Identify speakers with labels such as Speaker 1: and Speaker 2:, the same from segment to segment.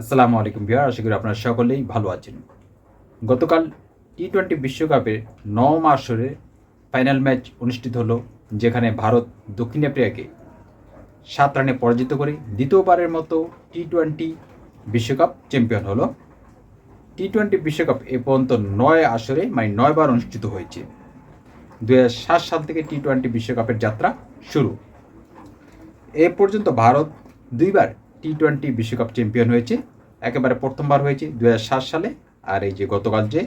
Speaker 1: আসসালামু আলাইকুম বিহার আশা করি আপনারা সকলেই ভালো আছেন। গতকাল টি টোয়েন্টি বিশ্বকাপের নবম আসরে ফাইনাল ম্যাচ অনুষ্ঠিত হলো, যেখানে ভারত দক্ষিণ আফ্রিকাকে সাত রানে পরাজিত করে দ্বিতীয়বারের মতো টি টোয়েন্টি বিশ্বকাপ চ্যাম্পিয়ন হলো। টি টোয়েন্টি বিশ্বকাপ এ পর্যন্ত নয় আসরে মানে নয়বার অনুষ্ঠিত হয়েছে। দু সাল থেকে টি টোয়েন্টি বিশ্বকাপের যাত্রা শুরু। এ পর্যন্ত ভারত দুইবার টি টোয়েন্টি বিশ্বকাপ চ্যাম্পিয়ন হয়েছে, একেবারে প্রথমবার হয়েছে দু হাজার সাত সালে। আর এই যে গতকাল যে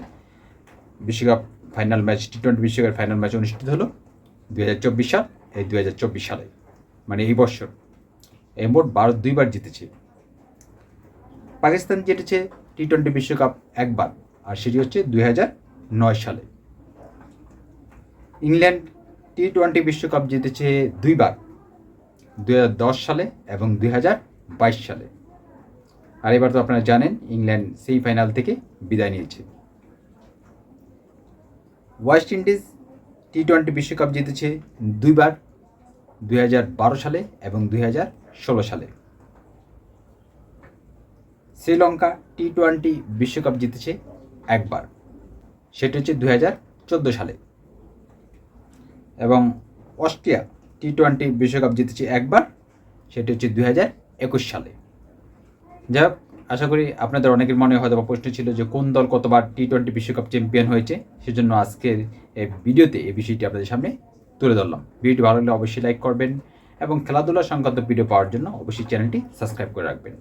Speaker 1: বিশ্বকাপ ফাইনাল ম্যাচ টি টোয়েন্টি বিশ্বকাপের ফাইনাল ম্যাচ অনুষ্ঠিত হলো দুই হাজার চব্বিশ সাল, এই দুই হাজার চব্বিশ সালে। মানে এই বছর। এই মোট ভারত দুইবার জিতেছে। পাকিস্তান জিতেছে টি টোয়েন্টি বিশ্বকাপ একবার, আর সেটি হচ্ছে দুই নয় সালে। ইংল্যান্ড টি টোয়েন্টি বিশ্বকাপ জিতেছে দুইবার দু হাজার দশ সালে এবং দুই হাজার সালে। আর এবার তো আপনারা জানেন, ইংল্যান্ড সেই ফাইনাল থেকে বিদায় নিয়েছে। ওয়েস্ট ইন্ডিজ টি টোয়েন্টি বিশ্বকাপ জিতেছে দুইবার, দুই হাজার বারো সালে এবং দুই হাজার ষোলো সালে। শ্রীলঙ্কা টি টোয়েন্টি বিশ্বকাপ জিতেছে একবার, সেটি হচ্ছে দুই দু সালে। এবং অস্ট্রিয়া টি টোয়েন্টি বিশ্বকাপ জিতেছে একবার, সেটি হচ্ছে দু একুশ সালে। যাই হোক, আশা করি আপনাদের অনেকের মনে হয়তো বা প্রশ্ন ছিল যে কোন দল কতবার টি টোয়েন্টি বিশ্বকাপ চ্যাম্পিয়ন হয়েছে, সেজন্য আজকের এই ভিডিওতে এই বিষয়টি আপনাদের সামনে তুলে ধরলাম। ভিডিওটি ভালো লাগলে অবশ্যই লাইক করবেন এবং খেলাধুলা সংক্রান্ত ভিডিও পাওয়ার জন্য অবশ্যই চ্যানেলটি সাবস্ক্রাইব করে রাখবেন।